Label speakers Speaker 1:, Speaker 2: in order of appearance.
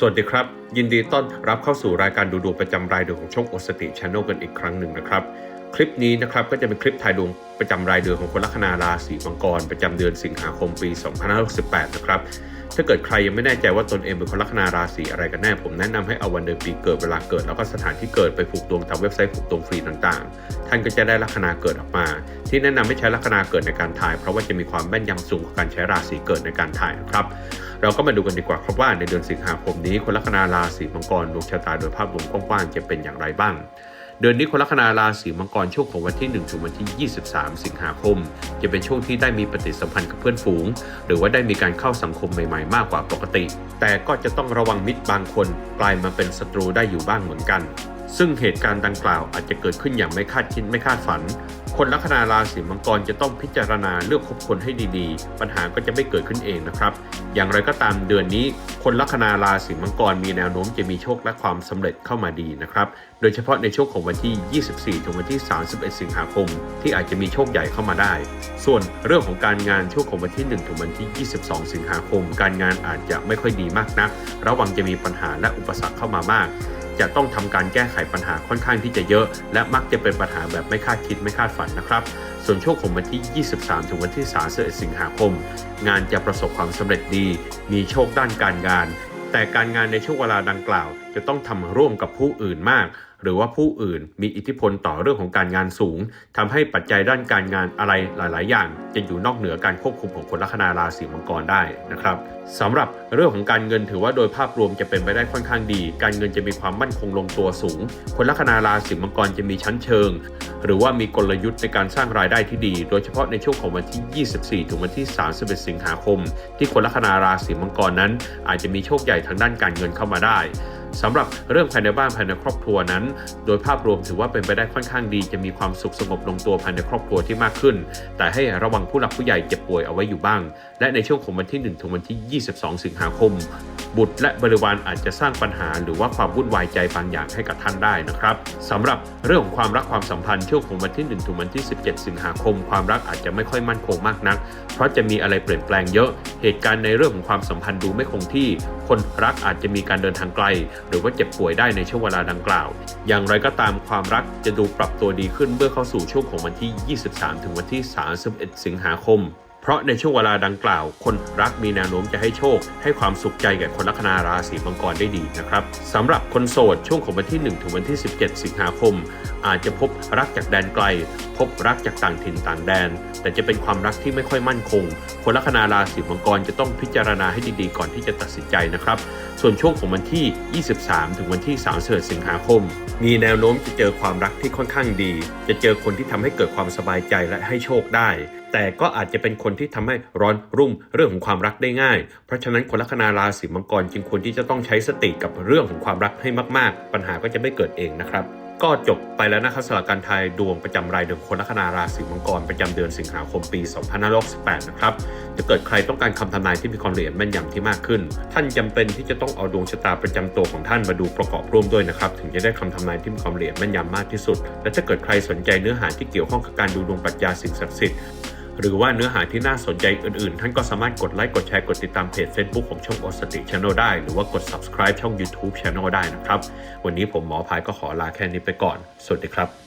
Speaker 1: สวัสดีครับ ยินดีต้อนรับเข้าสู่รายการดูดวงประจำรายเดือนของช่องโอสติชานอลกันอีกครั้งหนึ่งนะครับ คลิปนี้นะครับก็จะเป็นคลิปถ่ายดวงประจำรายเดือนของคนลัคนาราศีมังกร ประจำเดือนสิงหาคมปี 2568 นะครับ ถ้าเกิดใครยังไม่แน่ใจว่าตนเองเป็นคนลัคนาราศีอะไรกันแน่ ผมแนะนำให้เอาวันเดือนปีเกิดเวลาเกิด แล้วก็สถานที่เกิดไปผูกดวงตามเว็บไซต์ผูกดวงฟรีต่างๆ ท่านก็จะได้ลัคนาเกิดออกมา ที่แนะนำให้ใช้ลัคนาเกิดในการถ่าย เพราะว่าจะมีความแม่นยำสูงกว่าการใช้ราศีเกิดในการถ่ายนะครับเราก็มาดูกันดีกว่าครับว่าในเดือนสิงหาคมนี้คนลัคนาราศีมังกรดวงชะตาโดยภาพรวมกว้างๆจะเป็นอย่างไรบ้าง เดือนนี้คนลัคนาราศีมังกรช่วงของวันที่ 1 ถึงวันที่ 23 สิงหาคม จะเป็นช่วงที่ได้มีปฏิสัมพันธ์กับเพื่อนฝูง หรือว่าได้มีการเข้าสังคมใหม่ๆ มากกว่าปกติ แต่ก็จะต้องระวังมิตรบางคนกลายมาเป็นศัตรูได้อยู่บ้างเหมือนกันซึ่งเหตุการณ์ดังกล่าวอาจจะเกิดขึ้นอย่างไม่คาดคิดไม่คาดฝัน คนลัคนาราศีมังกรจะต้องพิจารณาเลือกคบคนให้ดีๆ ปัญหาก็จะไม่เกิดขึ้นเองนะครับ อย่างไรก็ตามเดือนนี้ คนลัคนาราศีมังกรมีแนวโน้มจะมีโชคและความสำเร็จเข้ามาดีนะครับ โดยเฉพาะในช่วงของวันที่ 24 ถึงวันที่ 31 สิงหาคม ที่อาจจะมีโชคใหญ่เข้ามาได้ ส่วนเรื่องของการงานช่วงของวันที่ 1 ถึงวันที่ 22 สิงหาคม การงานอาจจะไม่ค่อยดีมากนัก ระวังจะมีปัญหาและอุปสรรคเข้ามามาก จะต้องทำการแก้ไขปัญหาค่อนข้างที่จะเยอะ และมักจะเป็นปัญหาแบบไม่คาดคิดไม่คาดฝันนะครับ ส่วนช่วงของวันที่ 23 ถึงวันที่31สิงหาคม งานจะประสบความสำเร็จดี มีโชคด้านการงาน แต่การงานในช่วงเวลาดังกล่าว จะต้องทำร่วมกับผู้อื่นมากหรือว่าผู้อื่นมีอิทธิพลต่อเรื่องของการงานสูงทำให้ปัจจัยด้านการงานอะไรหลาย ๆ อย่าง จะอยู่นอกเหนือการควบคุมของคนลัคนาราศีมังกรได้นะครับสำหรับเรื่องของการเงินถือว่าโดยภาพรวมจะเป็นไปได้ค่อนข้างดี การเงินจะมีความมั่นคงลงตัวสูง คนลัคนาราศีมังกรจะมีชั้นเชิง หรือว่ามีกลยุทธ์ในการสร้างรายได้ที่ดี โดยเฉพาะในช่วงของวันที่ 24 ถึงวันที่ 31 สิงหาคม ที่คนลัคนาราศีมังกรนั้น อาจจะมีโชคใหญ่ทางด้านการเงินเข้ามาได้ สำหรับเรื่องภายในบ้านภายในครอบครัวนั้น โดยภาพรวมถือว่าเป็นไปได้ค่อนข้างดี จะมีความสุขสงบลงตัวภายในครอบครัวที่มากขึ้น แต่ให้ระวังผู้หลักผู้ใหญ่เจ็บป่วยเอาไว้อยู่บ้าง และในช่วงของวันที่ 1 ถึงวันที่ 22 สิงหาคม บุตรและบริวารอาจจะสร้างปัญหาหรือว่าความวุ่นวายใจบางอย่างให้กับท่านได้นะครับสำหรับเรื่องของความรักความสัมพันธ์ช่วงของวันที่ 1 ถึงวันที่ 17 สิงหาคม ความรักอาจจะไม่ค่อยมั่นคงมากนัก เพราะจะมีอะไรเปลี่ยนแปลงเยอะ เหตุการณ์ในเรื่องของความสัมพันธ์ดูไม่คงที่ คนรักอาจจะมีการเดินทางไกล หรือว่าเจ็บป่วยได้ในช่วงเวลาดังกล่าว อย่างไรก็ตามความรักจะดูปรับตัวดีขึ้นเมื่อเข้าสู่ช่วงของวันที่ 23 ถึงวันที่ 31 สิงหาคม เพราะในช่วงเวลาดังกล่าว คนรักมีแนวโน้มจะให้โชค ให้ความสุขใจแก่คนลัคนาราศีมังกรได้ดีนะครับสำหรับคนโสดช่วงของวันที่ 1 ถึงวันที่ 17 สิงหาคม อาจจะพบรักจากแดนไกล พบรักจากต่างถิ่นต่างแดน แต่จะเป็นความรักที่ไม่ค่อยมั่นคง คนลัคนาราศีมังกรจะต้องพิจารณาให้ดีๆ ก่อนที่จะตัดสินใจนะครับ ส่วนช่วงของวันที่ 23 ถึงวันที่31สิงหาคม มีแนวโน้มจะเจอความรักที่ค่อนข้างดี จะเจอคนที่ทำให้เกิดความสบายใจและให้โชคได้แต่ก็อาจจะเป็นคนที่ทำให้ร้อนรุ่มเรื่องของความรักได้ง่าย เพราะฉะนั้นคนลัคนาราศีมังกรจึงควรที่จะต้องใช้สติกับเรื่องของความรักให้มาก ๆ ปัญหาก็จะไม่เกิดเองนะครับ ก็จบไปแล้วนะครับสำหรับการทายดวงประจำรายเดือนคนลัคนาราศีมังกรประจำเดือนสิงหาคมปี2568นะครับจะเกิดใครต้องการคำทำนายที่มีความละเอียดแม่นยำที่มากขึ้น ท่านจำเป็นที่จะต้องเอาดวงชะตาประจำตัวของท่านมาดูประกอบร่วมด้วยนะครับถึงจะได้คำทำนายที่มีความละเอียดแม่นยำมากที่สุด และถ้าเกิดใครสนใจเนื้อหาที่เกี่ยวข้องกับการดูดวงปรัชญาสิ่งศักดิ์สิทธิ์ หรือว่าเนื้อหาที่น่าสนใจอื่นๆ ท่านก็สามารถกดไลค์กดแชร์กดติดตามเพจ Facebook ของช่องออสติชานอลได้ หรือว่ากด subscribe ช่อง YouTube Channel ได้นะครับ วันนี้ผมหมอพายก็ขอลาแค่นี้ไปก่อน สวัสดีครับ